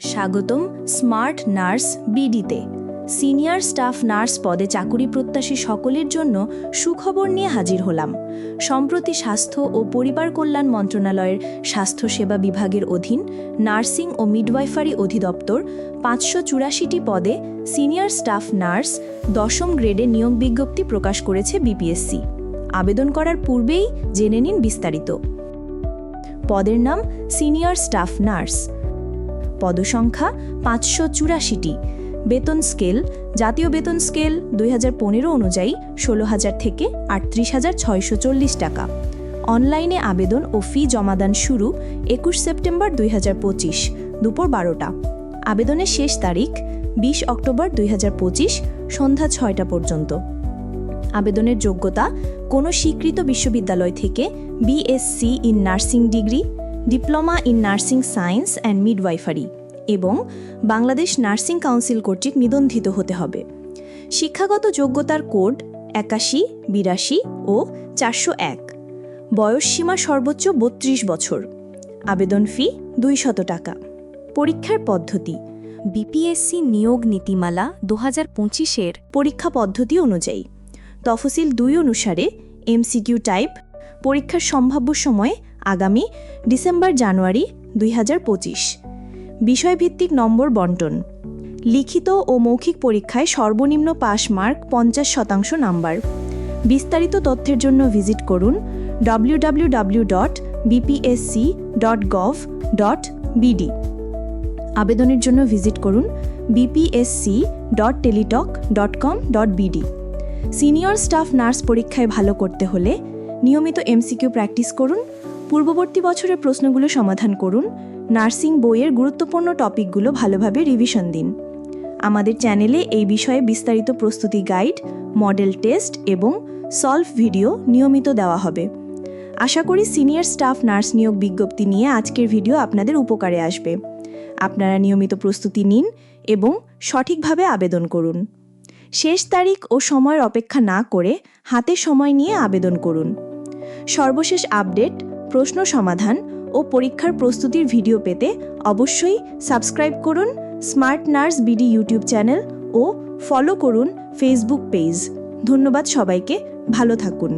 স্বাগতম smart nurse বিডিতে। Senior staff nurse পদে চাকুরি প্রত্যাশী সকলের জন্য সুখবর নিয়ে হাজির হলাম। সম্প্রতি স্বাস্থ্য ও পরিবার কল্যাণ মন্ত্রণালয়ের স্বাস্থ্যসেবা বিভাগের অধীন নার্সিং ও মিডওয়াইফারি অধিদপ্তর পাঁচশো চুরাশিটি পদে সিনিয়র স্টাফ নার্স দশম গ্রেডে নিয়োগ বিজ্ঞপ্তি প্রকাশ করেছে বিপিএসসি। আবেদন করার পূর্বেই জেনে নিন বিস্তারিত। পদের নাম সিনিয়র স্টাফ নার্স। পদসংখ্যা পাঁচশো চুরাশিটি। বেতন স্কেল, জাতীয় বেতন স্কেল দুই হাজার পনেরো অনুযায়ী ষোলো হাজার থেকে আটত্রিশ হাজার ছয়শো চল্লিশ টাকা। অনলাইনে আবেদন ও ফি জমাদান শুরু একুশ সেপ্টেম্বর দুই হাজার পঁচিশ, দুপুর বারোটা। আবেদনের শেষ তারিখ বিশ অক্টোবর দুই হাজার পঁচিশ, সন্ধ্যা ছয়টা পর্যন্ত। আবেদনের যোগ্যতা কোনো স্বীকৃত বিশ্ববিদ্যালয় থেকে BSc in nursing degree diploma in nursing science and midwifery এবং বাংলাদেশ নার্সিং কাউন্সিল কর্তৃক নিবন্ধিত হতে হবে। শিক্ষাগত যোগ্যতার কোড একাশি, বিরাশি ও চারশো এক। বয়সসীমা সর্বোচ্চ বত্রিশ বছর। আবেদন ফি দুই শত টাকা। পরীক্ষার পদ্ধতি। বিপিএসসি নিয়োগ নীতিমালা দু হাজার পঁচিশের পরীক্ষা পদ্ধতি অনুযায়ী। তফসিল দুই অনুসারে এমসিকিউ টাইপ পরীক্ষার সম্ভাব্য সময় আগামী ডিসেম্বর জানুয়ারি দুই হাজার পঁচিশ। বিষয়ভিত্তিক নম্বর বন্টন। লিখিত ও মৌখিক পরীক্ষায় সর্বনিম্ন পাস মার্ক পঞ্চাশ শতাংশ নাম্বার। বিস্তারিত তথ্যের জন্য ভিজিট করুন www.bpsc.gov.bd dot BPSC dot dot BD আবেদনের জন্য ভিজিট করুন BPSC dot teletalk dot com dot BD senior staff nurse পরীক্ষায় ভালো করতে হলে নিয়মিত এমসিকিউ প্র্যাকটিস করুন পূর্ববর্তী বছরের প্রশ্নগুলো সমাধান করুন, নার্সিং বইয়ের গুরুত্বপূর্ণ টপিকগুলো ভালোভাবে রিভিশন দিন। আমাদের চ্যানেলে এই বিষয়ে বিস্তারিত প্রস্তুতি গাইড, মডেল টেস্ট এবং সলভ ভিডিও নিয়মিত দেওয়া হবে। আশা করি সিনিয়র স্টাফ নার্স নিয়োগ বিজ্ঞপ্তি নিয়ে আজকের ভিডিও আপনাদের উপকারে আসবে। আপনারা নিয়মিত প্রস্তুতি নিন এবং সঠিকভাবে আবেদন করুন। শেষ তারিখ ও সময়ের অপেক্ষা না করে হাতে সময় নিয়ে আবেদন করুন। সর্বশেষ আপডেট প্রশ্ন সমাধান ও পরীক্ষার প্রস্তুতির ভিডিও পেতে অবশ্যই সাবস্ক্রাইব করুন smart nurse BD YouTube channel ও ফলো করুন ফেসবুক পেজ। ধন্যবাদ সবাইকে, ভালো থাকুন।